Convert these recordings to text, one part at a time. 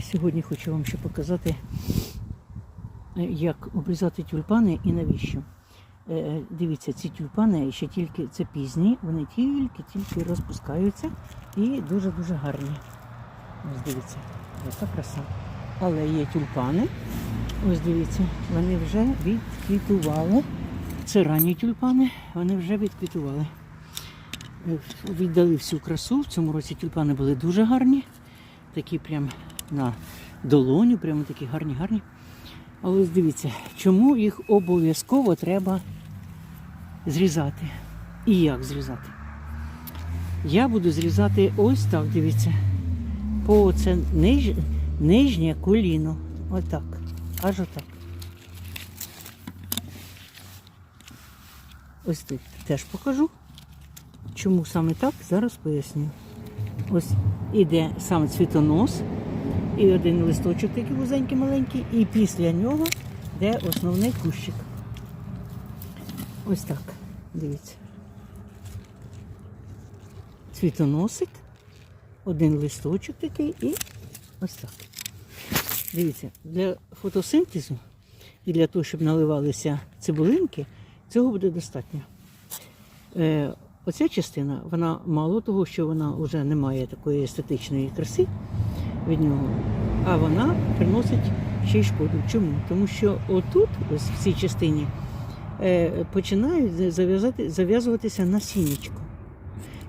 Сьогодні хочу вам ще показати, е, як обрізати тюльпани і навіщо. Е, Дивіться, ці тюльпани ще тільки це пізні, вони тільки-тільки розпускаються і дуже-дуже гарні. Ось дивіться, яка краса. Але є тюльпани. Ось дивіться, вони вже відквітували. Це ранні тюльпани, вони вже відквітували. Е, Віддали всю красу. В цьому році тюльпани були дуже гарні. Такі прям на долоню, прямо такі гарні, гарні. Але ось дивіться, чому їх обов'язково треба зрізати. І як зрізати? Я буду зрізати ось так, дивіться. По це ниж, нижнє коліно. Отак. Аж отак. Ось тут теж покажу. Чому саме так, зараз поясню. Ось іде сам цвітонос, і один листочок такий вузенький маленький, і після нього йде основний кущик. Ось так. Дивіться. Цвітоносик, один листочок такий і ось так. Дивіться, для фотосинтезу і для того, щоб наливалися цибулинки, цього буде достатньо. Е, оця частина, вона мало того, що вона вже не має такої естетичної краси від нього, а вона приносить ще й шкоду. Чому? Тому що отут, ось в цій частині, е, починають зав'язуватися насіннячко.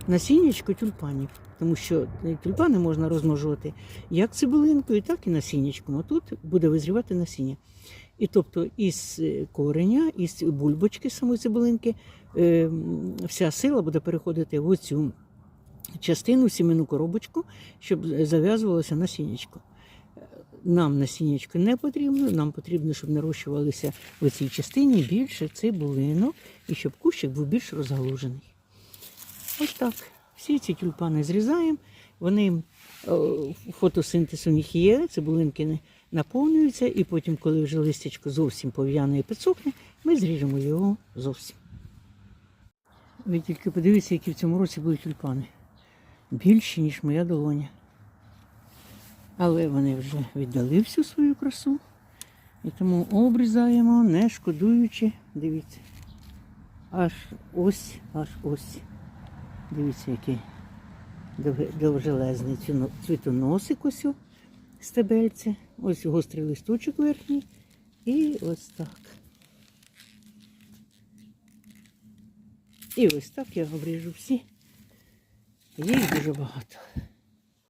Насіннячко тюльпанів. Тому що тюльпани можна розмножувати як цибулинкою, так і насіннячком. А тут буде визрівати насіння. І тобто із е, кореня, із бульбочки самої цибулинки, е, вся сила буде переходити в оцю частину, сімейну коробочку, щоб зав'язувалося насіннячко. Нам насіннячко не потрібно, нам потрібно, щоб нарощувалися в цій частині більше цибулинок і щоб кущик був більш розгалужений. Ось так. Всі ці тюльпани зрізаємо, вони е, фотосинтез у них є, цибулинки наповнюються, і потім, коли вже листячко зовсім пов'яне і підсохне, ми зріжемо його зовсім. Ви тільки подивіться, які в цьому році були тюльпани. Більші, ніж моя долоня. Але вони вже віддали всю свою красу. І тому обрізаємо, не шкодуючи. Дивіться. Аж ось, аж ось. Дивіться, який довжелезний цвітоносик ось у стебельце. Ось гострий листочок верхній. І ось так. І ось так я обріжу всі. Їх дуже багато.